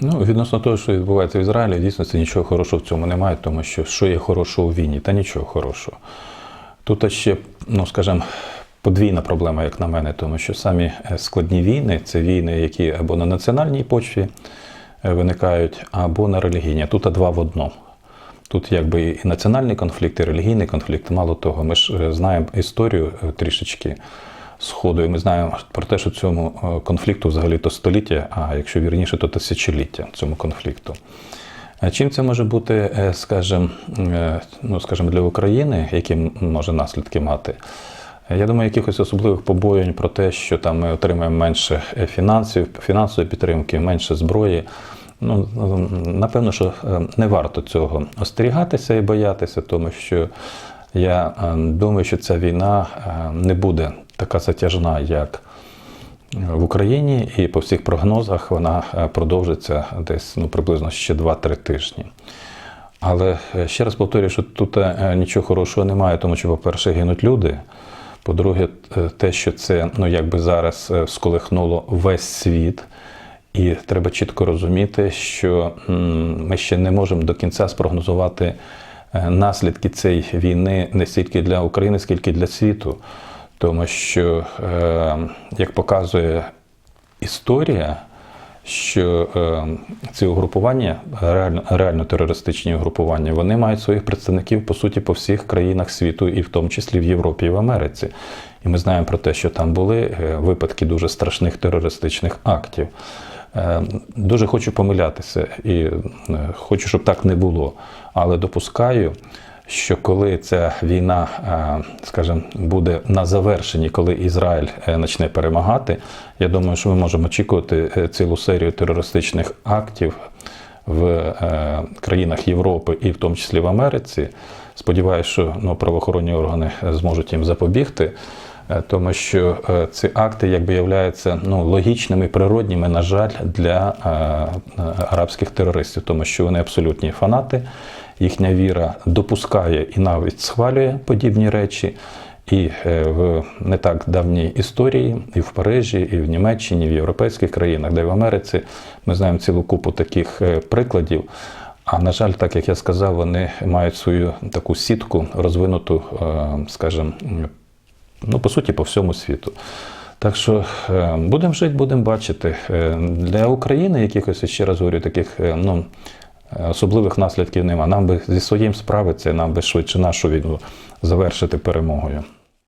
Ну, відносно того, що відбувається в Ізраїлі, дійсно це нічого хорошого в цьому немає, тому що що є хорошого у війні, та нічого хорошого. Тут ще, ну скажімо, подвійна проблема, як на мене, тому що самі е, складні війни це війни, які або на національній почві е, виникають, або на релігійній. А Тут два в одному. Тут якби і національний конфлікт, і релігійний конфлікт. Мало того, ми ж е, знаємо історію трішечки Сходу, і ми знаємо про те, що цьому е, конфлікту взагалі то століття, а якщо вірніше, то тисячоліття цьому конфлікту. Чим це може бути, е, скажімо, е, ну, скажімо, для України, які може наслідки мати? Я думаю, якихось особливих побоювань про те, що там ми отримаємо менше фінансів, фінансової підтримки, менше зброї. Ну, напевно, що не варто цього остерігатися і боятися, тому що я думаю, що ця війна не буде така затяжна, як в Україні, і по всіх прогнозах вона е, продовжиться десь ну, приблизно ще 2-3 тижні. Але е, ще раз повторюю, що тут е, нічого хорошого немає, тому що, по-перше, гинуть люди. По-друге, е, те, що це ну, якби зараз е, сколихнуло весь світ. І треба чітко розуміти, що ми ще не можемо до кінця спрогнозувати е, наслідки цієї війни не стільки для України, скільки для світу. Тому що, е, як показує історія, що е, ці угрупування, реально, реально терористичні угрупування, вони мають своїх представників по суті по всіх країнах світу, і в тому числі в Європі і в Америці. І ми знаємо про те, що там були е, випадки дуже страшних терористичних актів. Е, Дуже хочу помилятися і е, хочу, щоб так не було. Але допускаю, що коли ця війна, е, скажімо, буде на завершенні, коли Ізраїль е, почне перемагати, я думаю, що ми можемо очікувати е, цілу серію терористичних актів в е, країнах Європи і в тому числі в Америці. Сподіваюся, що ну, правоохоронні органи е, зможуть їм запобігти. Е, Тому що е, ці акти якби являються ну, логічними і природніми, на жаль, для е, арабських терористів, тому що вони абсолютні фанати, їхня віра допускає і навіть схвалює подібні речі. І в не так давній історії, і в Парижі, і в Німеччині, і в європейських країнах, де в Америці, ми знаємо цілу купу таких прикладів. А на жаль, так як я сказав, вони мають свою таку сітку розвинуту, скажімо, ну, по суті, по всьому світу. Так що е, будемо жити, будемо бачити. Е, Для України якихось, ще раз говорю, таких е, ну, особливих наслідків нема. Нам би зі своїм справитися, нам би швидше нашу війну завершити перемогою.